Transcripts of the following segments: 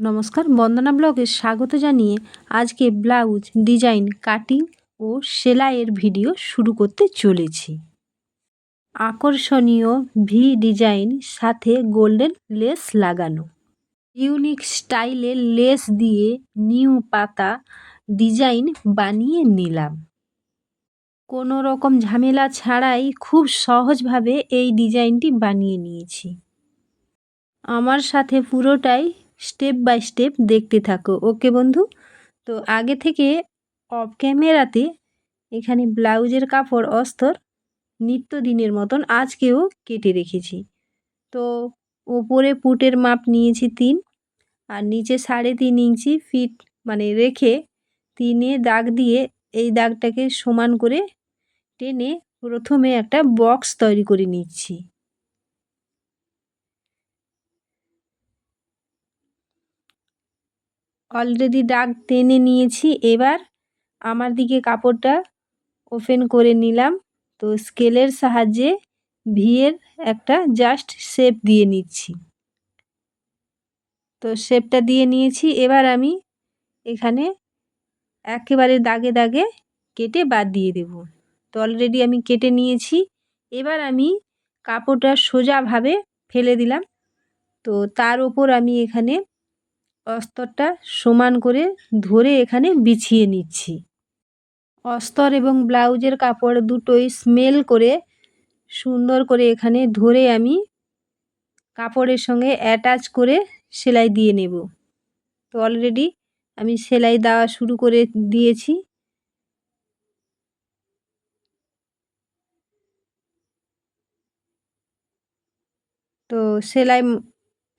নমস্কার, বন্দনা ব্লগে স্বাগত জানিয়ে আজকে ব্লাউজ, ডিজাইন, কাটিং ও সেলাইয়ের ভিডিও শুরু করতে চলেছি। আকর্ষণীয় ভি ডিজাইন, সাথে গোল্ডেন লেস লাগানো। ইউনিক স্টাইলের লেস দিয়ে নিউ পাতা ডিজাইন বানিয়ে নিলাম। কোনো রকম ঝামেলা ছাড়াই খুব সহজভাবে এই ডিজাইনটি বানিয়ে নিয়েছি। আমার সাথে পুরোটাই স্টেপ বাই স্টেপ দেখতে থাকো। ওকে বন্ধু? তো আগে থেকে অফ ক্যামেরাতে এখানে ব্লাউজের কাপড় অস্তর নিত্যদিনের মতন আজকেও কেটে রেখেছি। তো ওপরে পুটের মাপ নিয়েছি তিন, আর নিচে সাড়ে তিন ইঞ্চি ফিট মানে রেখে তিনে দাগ দিয়ে এই দাগটাকে সমান করে টেনে প্রথমে একটা বক্স তৈরি করে নিচ্ছি। অলরেডি দাগ টেনে নিয়েছি। এবার আমার দিকে কাপড়টা ওপেন করে নিলাম। তো স্কেলের সাহায্যে ভিয়ের একটা জাস্ট শেপ দিয়ে নিচ্ছি। তো শেপটা দিয়ে নিয়েছি। এবার আমি এখানে একেবারে দাগে দাগে কেটে বাদ দিয়ে দেব। তো অলরেডি আমি কেটে নিয়েছি। এবার আমি কাপড়টা সোজাভাবে ফেলে দিলাম। তো তার ওপর আমি এখানে অস্তরটা সমান করে ধরে এখানে বিছিয়ে নিচ্ছি। অস্তর এবং ব্লাউজের কাপড় দুটোই স্মেল করে, সুন্দর করে এখানে ধরে আমি কাপড়ের সঙ্গে অ্যাটাচ করে সেলাই দিয়ে নেব। তো অলরেডি আমি সেলাই দেওয়া শুরু করে দিয়েছি। তো সেলাই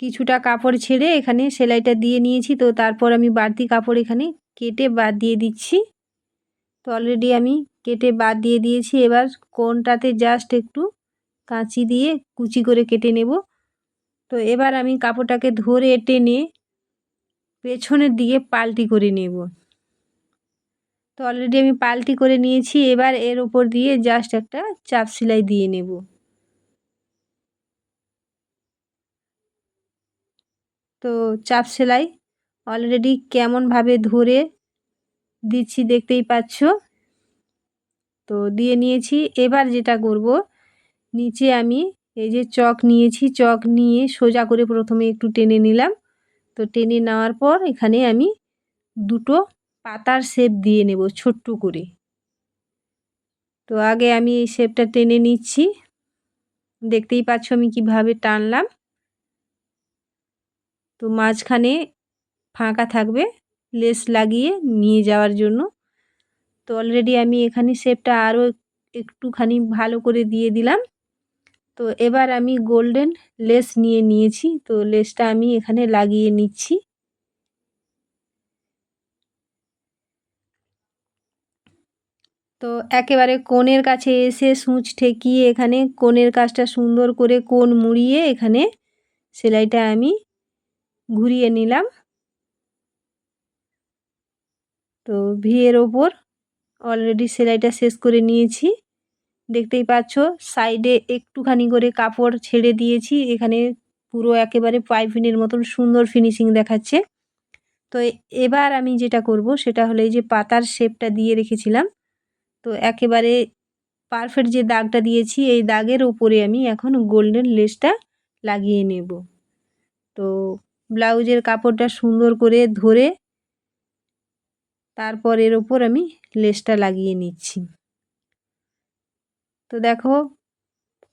কিছুটা কাপড় ছেড়ে এখানে সেলাইটা দিয়ে নিয়েছি। তো তারপর আমি বাড়তি কাপড় এখানে কেটে বাদ দিয়ে দিচ্ছি। তো অলরেডি আমি কেটে বাদ দিয়ে দিয়েছি। এবার কোনটাতে জাস্ট একটু কাঁচি দিয়ে কুচি করে কেটে নেব। তো এবার আমি কাপড়টাকে ধরে টেনে পেছনের দিকে পাল্টি করে নেব। তো অলরেডি আমি পাল্টি করে নিয়েছি। এবার এর ওপর দিয়ে জাস্ট একটা চাপ সেলাই দিয়ে নেব। তো চাপ সেলাই অলরেডি কেমনভাবে ধরে দিচ্ছি দেখতেই পাচ্ছ। তো দিয়ে নিয়েছি, এবার যেটা করব, নিচে আমি এই যে চক নিয়েছি, চক নিয়ে সোজা করে প্রথমে একটু টেনে নিলাম। তো টেনে নেওয়ার পর এখানে আমি দুটো পাতার শেপ দিয়ে নেব ছোট্ট করে। তো আগে আমি এই শেপটা টেনে নিচ্ছি। দেখতেই পাচ্ছ আমি কীভাবে টানলাম। তো মাঝখানে ফাঁকা থাকবে, লেস লাগিয়ে নিয়ে যাওয়ার জন্য। তো অলরেডি আমি এখানে শেপটা আরও একটুখানি ভালো করে দিয়ে দিলাম। তো এবার আমি গোল্ডেন লেস নিয়ে নিয়েছি, তো লেসটা আমি এখানে লাগিয়ে নিচ্ছি। তো একেবারে কোণের কাছে এসে সূচ ঠেকিয়ে এখানে কোণের কাজটা সুন্দর করে কোণ মুড়িয়ে এখানে সেলাইটা আমি ঘুরিয়ে নিলাম। তো ভিয়ের ওপর অলরেডি সেলাইটা শেষ করে নিয়েছি। দেখতেই পাচ্ছ সাইডে একটুখানি করে কাপড় ছেড়ে দিয়েছি। এখানে পুরো একেবারে পাইপিনের মতন সুন্দর ফিনিশিং দেখাচ্ছে। তো এবার আমি যেটা করব, সেটা হলো এই যে পাতার শেপটা দিয়ে রেখেছিলাম। তো একেবারে পারফেক্ট যে দাগটা দিয়েছি, এই দাগের ওপরে আমি এখন গোল্ডেন লেসটা লাগিয়ে নেব। তো ব্লাউজের কাপড়টা সুন্দর করে ধরে তারপর এর ওপর আমি লেসটা লাগিয়ে নিচ্ছি। তো দেখো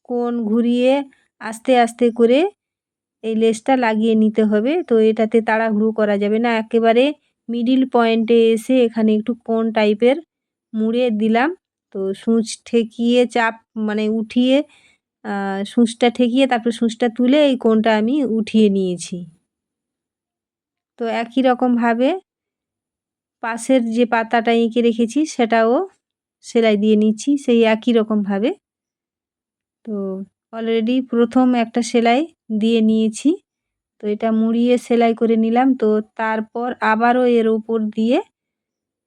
কোন ঘুরিয়ে আস্তে আস্তে করে এই লেসটা লাগিয়ে নিতে হবে। তো এটাতে তাড়াহুড়ো করা যাবে না। একেবারে মিডিল পয়েন্টে এসে এখানে একটু কোন টাইপের মুড়ে দিলাম। তো সূচ ঠেকিয়ে চাপ মানে উঠিয়ে সূচটা ঠেকিয়ে তারপর সূচটা তুলে এই কোনটা আমি উঠিয়ে নিয়েছি। তো একই রকমভাবে পাশের যে পাতাটা এঁকে রেখেছি সেটাও সেলাই দিয়ে নিচ্ছি, সেই একই রকমভাবে তো অলরেডি প্রথম একটা সেলাই দিয়ে নিয়েছি। তো এটা মুড়িয়ে সেলাই করে নিলাম। তো তারপর আবারও এর ওপর দিয়ে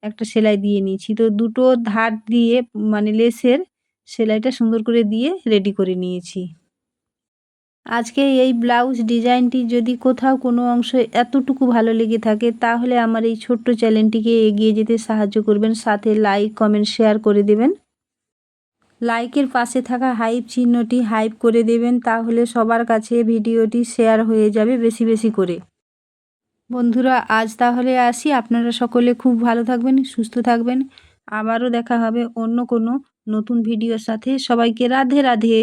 একটা সেলাই দিয়ে নিয়েছি। তো দুটো ধার দিয়ে মানে লেসের সেলাইটা সুন্দর করে দিয়ে রেডি করে নিয়েছি। আজকে এই ব্লাউজ ডিজাইনটি যদি কোথাও কোনো অংশ এতটুকু ভালো লেগে থাকে, তাহলে আমার এই ছোট্ট চ্যানেলটিকে এগিয়ে যেতে সাহায্য করবেন। সাথে লাইক, কমেন্ট, শেয়ার করে দেবেন। লাইকের পাশে থাকা হাইপ চিহ্নটি হাইপ করে দেবেন, তাহলে সবার কাছে ভিডিওটি শেয়ার হয়ে যাবে বেশি বেশি করে। বন্ধুরা, আজ তাহলে আসি। আপনারা সকলে খুব ভালো থাকবেন, সুস্থ থাকবেন। আবারও দেখা হবে অন্য কোনো নতুন ভিডিওর সাথে। সবাইকে রাধে রাধে।